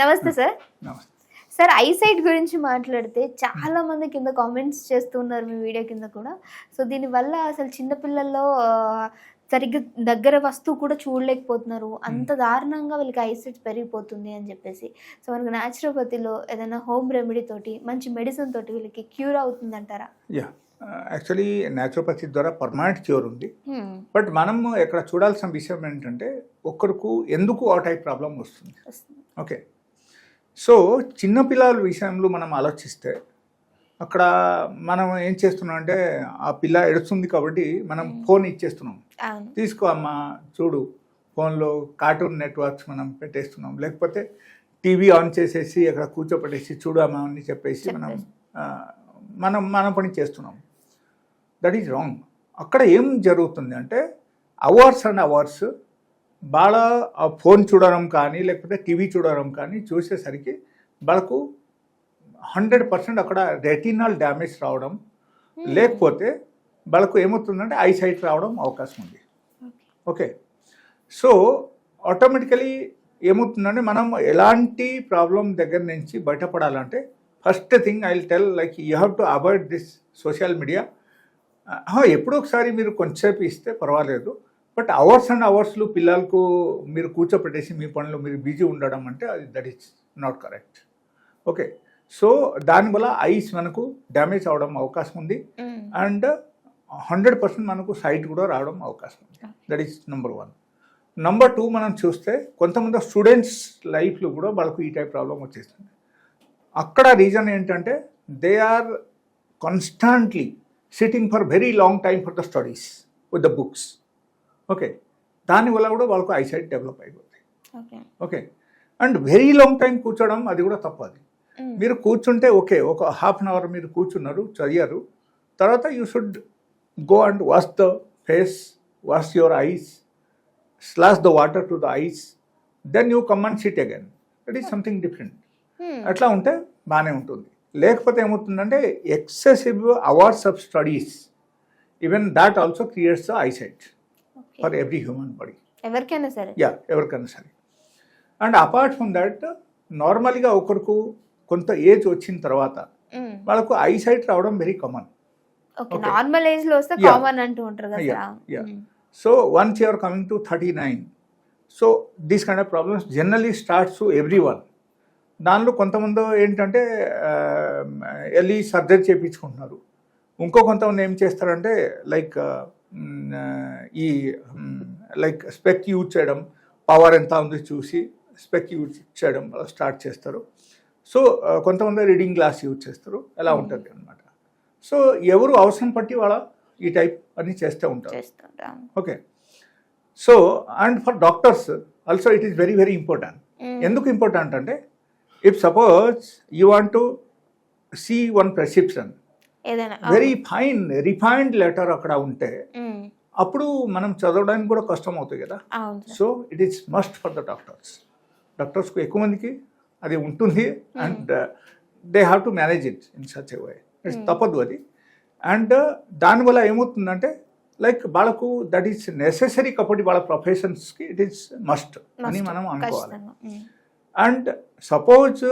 నమస్తే sir. Sir eyesight గురించి మాట్లాడితే చాలా మంది కింద కామెంట్స్ చేస్తున్నారు మీ వీడియో కింద కూడా. సో దీనివల్ల అసలు చిన్నపిల్లల్లో సరిగ్గా దగ్గర వస్తువు కూడా చూడలేకపోతున్నారు. అంత దారుణంగా వీళ్ళకి ఐసైట్ పెరిగిపోతుంది అని చెప్పేసి. సో మనకి న్యాచురోపతిలో ఏదైనా హోమ్ రెమెడీ తోటి మంచి మెడిసిన్ తోటి వీళ్ళకి క్యూర్ అవుతుంది అంటారా యా యాక్చువల్లీ న్యాచురోపతి ద్వారా పర్మనెంట్ క్యూర్ ఉంది. బట్ మనం ఇక్కడ చూడాల్సిన విషయం ఏంటంటే ఒక్కరికి ఎందుకు ఆ టైప్ ప్రాబ్లం వస్తుంది? ఓకే సో చిన్నపిల్లల విషయంలో మనం ఆలోచిస్తే అక్కడ మనం ఏం చేస్తున్నాం అంటే ఆ పిల్ల ఎడుస్తుంది కాబట్టి మనం ఫోన్ ఇచ్చేస్తున్నాం. తీసుకో అమ్మా చూడు ఫోన్లో కార్టూన్ నెట్వర్క్స్ మనం పెట్టేస్తున్నాం. లేకపోతే టీవీ ఆన్ చేసేసి అక్కడ కూర్చోపెట్టేసి చూడు అమ్మా అని చెప్పేసి మనం మనం మన పని చేస్తున్నాం. దట్ ఈజ్ రాంగ్ అక్కడ ఏం జరుగుతుంది అంటే అవర్స్ అండ్ అవర్స్ వాళ్ళ ఫోన్ చూడడం కానీ లేకపోతే టీవీ చూడడం కానీ చూసేసరికి వాళ్ళకు హండ్రెడ్ పర్సెంట్ అక్కడ రెటినల్ డ్యామేజ్ రావడం లేకపోతే వాళ్ళకు ఏమవుతుందంటే ఐ సైట్ రావడం అవకాశం ఉంది. ఓకే. సో ఆటోమేటికలీ ఏమవుతుందంటే మనం ఎలాంటి ప్రాబ్లం దగ్గర నుంచి బయటపడాలంటే first thing I tell like you have to avoid this social media. ఎప్పుడో ఒకసారి మీరు కొంచెంసేపు ఇస్తే పర్వాలేదు. బట్ అవర్స్ అండ్ అవర్స్లో పిల్లలకు మీరు కూర్చోపెట్టేసి మీ పనిలో మీరు బిజీ ఉండడం అంటే అది that is not correct okay so దానివల్ల ఐస్ మనకు డ్యామేజ్ అవడం అవకాశం ఉంది. అండ్ హండ్రెడ్ పర్సెంట్ మనకు సైట్ కూడా రావడం అవకాశం ఉంది. That is number one number two మనం చూస్తే కొంతమంది స్టూడెంట్స్ లైఫ్లో కూడా వాళ్ళకు ఈ టైప్ ప్రాబ్లం వచ్చేస్తుంది. అక్కడ రీజన్ ఏంటంటే they are constantly sitting for very long time for the studies with the books okay దానివల్ల కూడా వాళ్ళకు ఐసైట్ డెవలప్ అయిపోతాయి okay and very long time కూర్చోవడం అది కూడా తప్పది మీరు కూర్చుంటే ఓకే ఒక హాఫ్ అన్ అవర్ మీరు కూర్చున్నారు చదివారు తర్వాత you should go and wash the face wash your eyes splash the water to the eyes then you come and sit again that is something different అట్లా ఉంటే బాగానే ఉంటుంది. లేకపోతే ఏమవుతుందంటే excessive hours of studies even that also creates the eyesight for every human body ఎవరికైనా సరే. Yeah ఎవరికైనా సరే. అండ్ అపార్ట్ ఫ్రమ్ దట్ నార్మల్గా ఒకరికి కొంత ఏజ్ వచ్చిన తర్వాత వాళ్ళకు ఐసైట్ రావడం వెరీ కామన్. నార్మల్ ఏజ్లో వస్తే. కామన్ అంటూ ఉంటారు కదా. So once you're coming to thirty nine so these kind of problems generally starts to every one దానిలో కొంతమంది ఏంటంటే ఆ, వెళ్ళి సర్జరీ చేయించుకుంటున్నారు. ఇంకో కొంతమంది ఏం చేస్తారంటే లైక్ ఈ లైక్ స్పెక్ యూజ్ చేయడం పవర్ ఎంత ఉంది చూసి స్పెక్ యూజ్ చేయడం స్టార్ట్ చేస్తారు. సో కొంతమంది రీడింగ్ గ్లాస్ యూజ్ చేస్తారు. ఎలా ఉంటుంది అనమాట సో ఎవరు అవసరం పట్టి వాళ్ళ ఈ టైప్ అని చేస్తూ ఉంటారు. Okay so and for doctors also it is very very important ఎందుకు ఇంపార్టెంట్ అంటే if suppose you want to see one prescription very fine refined letter అక్కడ ఉంటే అప్పుడు మనం చదవడానికి కూడా కష్టం అవుతుంది కదా so it is must for the doctors డాక్టర్స్కు ఎక్కువ మందికి అది ఉంటుంది and they have to manage it in such a way it's తప్పదు అది. అండ్ దానివల్ల ఏమవుతుందంటే లైక్ వాళ్ళకు దట్ ఈస్ నెసెసరీ కాబట్టి వాళ్ళ ప్రొఫెషన్స్కి ఇట్ ఈస్ మస్ట్ అని. మనం అనుకోవాలి. అండ్ సపోజ్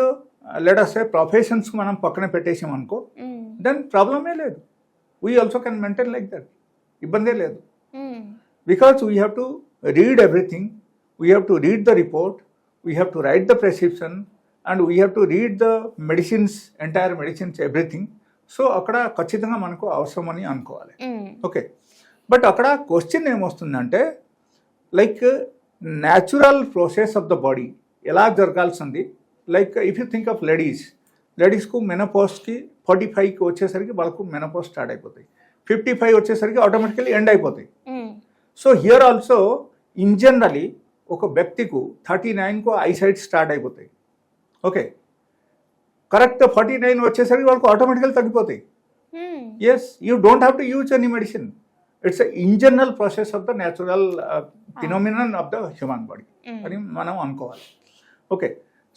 లెటస్ ఏ ప్రొఫెషన్స్కి మనం పక్కన పెట్టేసాం అనుకో దెన్ ప్రాబ్లమే లేదు. We also can maintain like that ఇబ్బందే లేదు. Because we have to read everything we have to read the report we have to write the prescription and we have to read the medicines entire medicines everything. So అక్కడ ఖచ్చితంగా మనకు అవసరమని అనుకోవాలి. Um, okay but అక్కడ question ఏమొస్తుందంటే like natural process of the body ఎలా జరగాల్సింది? Like if you think of ladies లేడీస్కు మెనపోస్కి ఫార్టీ ఫైవ్కి వచ్చేసరికి వాళ్ళకు మెనపోస్ స్టార్ట్ అయిపోతాయి. ఫిఫ్టీ ఫైవ్ వచ్చేసరికి ఆటోమేటికలీ ఎండ్ అయిపోతాయి. ఉమ్, so here also in generally ఒక వ్యక్తికు థర్టీ నైన్కు ఐసైట్ స్టార్ట్ అయిపోతాయి. ఓకే. కరెక్ట్ ఫార్టీ నైన్ వచ్చేసరికి వాళ్ళకు ఆటోమేటికల్ తగ్గిపోతాయి. Yes you don't have to use any medicine it's in general process of the natural phenomenon of the human body అని మనం అనుకోవాలి. ఓకే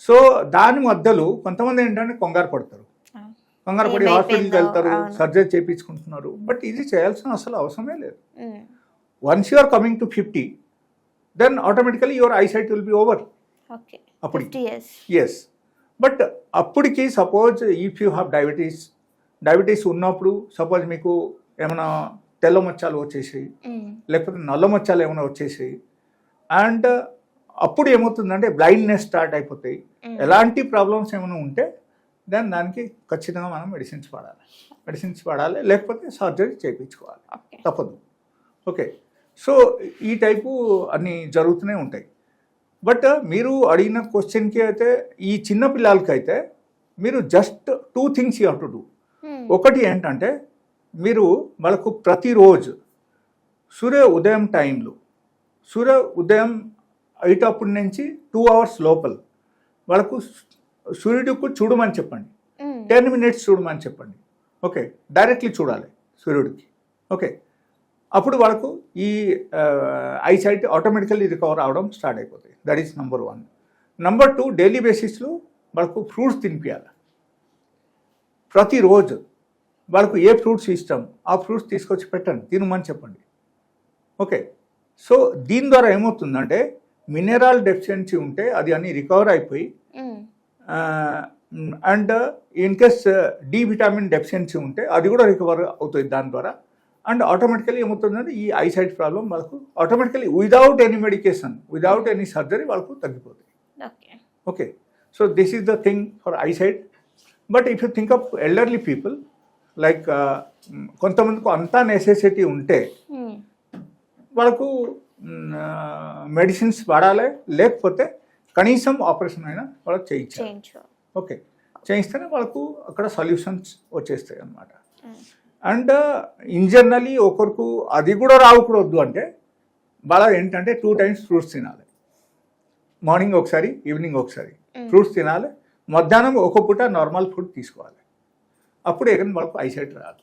సో దాని మధ్యలో కొంతమంది ఏంటంటే కంగారు పడతారు. ఆ, కంగారు పడి హాస్పిటల్కి వెళ్తారు. సర్జరీ చేయించుకుంటున్నారు. బట్ ఇది చేయాల్సిన అసలు అవసరమే లేదు. Um, once you are coming to 50 then automatically your eyesight will be over. Okay అప్పుడు ఫిఫ్టీ ఎస్ బట్ అప్పటికి suppose if you have diabetes diabetes ఉన్నప్పుడు సపోజ్ మీకు ఏమైనా తెల్ల మచ్చాలు వచ్చేసాయి లేకపోతే నల్ల మచ్చాలు ఏమైనా వచ్చేసాయి అండ్ అప్పుడు ఏమవుతుందంటే బ్లైండ్నెస్ స్టార్ట్ అయిపోతాయి. ఎలాంటి ప్రాబ్లమ్స్ ఏమైనా ఉంటే దెన్ దానికి ఖచ్చితంగా మనం మెడిసిన్స్ వాడాలి. మెడిసిన్స్ వాడాలి లేకపోతే సర్జరీ చేయించుకోవాలి. తప్పదు. ఓకే సో ఈ టైపు అన్నీ జరుగుతూనే ఉంటాయి. బట్ మీరు అడిగిన క్వశ్చన్కి అయితే ఈ చిన్న పిల్లలకైతే మీరు just two things you to do. ఒకటి ఏంటంటే మీరు వాళ్ళకు ప్రతిరోజు సూర్య ఉదయం టైంలో సూర్య ఉదయం అయ్యేటప్పటి నుంచి టూ అవర్స్ లోపల వాళ్ళకు సూర్యుడికి చూడమని చెప్పండి. టెన్ మినిట్స్ చూడమని చెప్పండి. ఓకే డైరెక్ట్లీ చూడాలి సూర్యుడికి. ఓకే అప్పుడు వాళ్ళకు ఈ ఐసైట్ ఆటోమేటికల్లీ రికవర్ అవడం స్టార్ట్ అయిపోతాయి. That is number one number two daily బేసిస్లో వాళ్ళకు ఫ్రూట్స్ తినిపించాలి ప్రతిరోజు వాళ్ళకు ఏ ఫ్రూట్స్ ఇష్టం ఆ ఫ్రూట్స్ తీసుకొచ్చి పెట్టండి తినమని చెప్పండి. ఓకే సో దీని ద్వారా ఏమవుతుందంటే మినరల్ డెఫిషియన్సీ ఉంటే అది అన్ని రికవర్ అయిపోయి and in case D vitamin deficiency ఉంటే అది కూడా రికవర్ అవుతుంది దాని ద్వారా. అండ్ ఆటోమేటికలీ ఏమవుతుందంటే ఈ ఐసైట్ ప్రాబ్లం వాళ్ళకు automatically without any medication without any surgery వాళ్ళకు తగ్గిపోతుంది okay so this is the thing for eyesight but if you think of elderly people like కొంతమందికి అంతా నెసెసిటీ ఉంటే వాళ్ళకు మెడిసిన్స్ వాడాలి లేకపోతే కనీసం ఆపరేషన్ అయినా వాళ్ళకి చేయించాలి. చేయించు. ఓకే చేయిస్తేనే వాళ్ళకు అక్కడ సొల్యూషన్స్ వచ్చేస్తాయి అన్నమాట అండ్ ఇన్ జనరలీ ఒకరికి అది కూడా రావకూడదు అంటే వాళ్ళ ఏంటంటే టూ టైమ్స్ ఫ్రూట్స్ తినాలి. మార్నింగ్ ఒకసారి ఈవినింగ్ ఒకసారి ఫ్రూట్స్ తినాలి. మధ్యాహ్నం ఒక పూట నార్మల్ ఫుడ్ తీసుకోవాలి. అప్పుడు ఏదైనా వాళ్ళకు ఐసైట్ రాదు.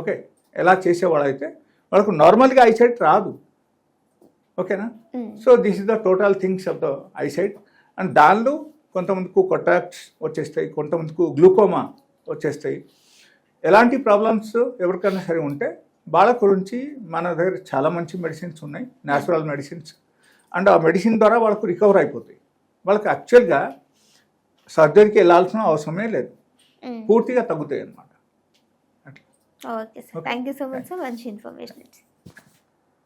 ఓకే? ఎలా చేసేవాళ్ళైతే వాళ్ళకు నార్మల్గా ఐసైట్ రాదు. ఓకేనా? So this is the total things of the eyesight and దానిలో కొంతమందికి కొట్రాక్ట్స్ వచ్చేస్తాయి కొంతమందికి గ్లూకోమా వచ్చేస్తాయి. ఎలాంటి ప్రాబ్లమ్స్ ఎవరికైనా సరే ఉంటే వాళ్ళ గురించి మన దగ్గర చాలా మంచి మెడిసిన్స్ ఉన్నాయి న్యాచురల్ మెడిసిన్స్ అండ్ ఆ మెడిసిన్ ద్వారా వాళ్ళకు రికవర్ అయిపోతాయి. వాళ్ళకి యాక్చువల్గా సర్జరీకి వెళ్ళాల్సిన అవసరమే లేదు. పూర్తిగా తగ్గుతాయి అన్నమాట. Okay sir. Thank you so much sir మంచి ఇన్ఫర్మేషన్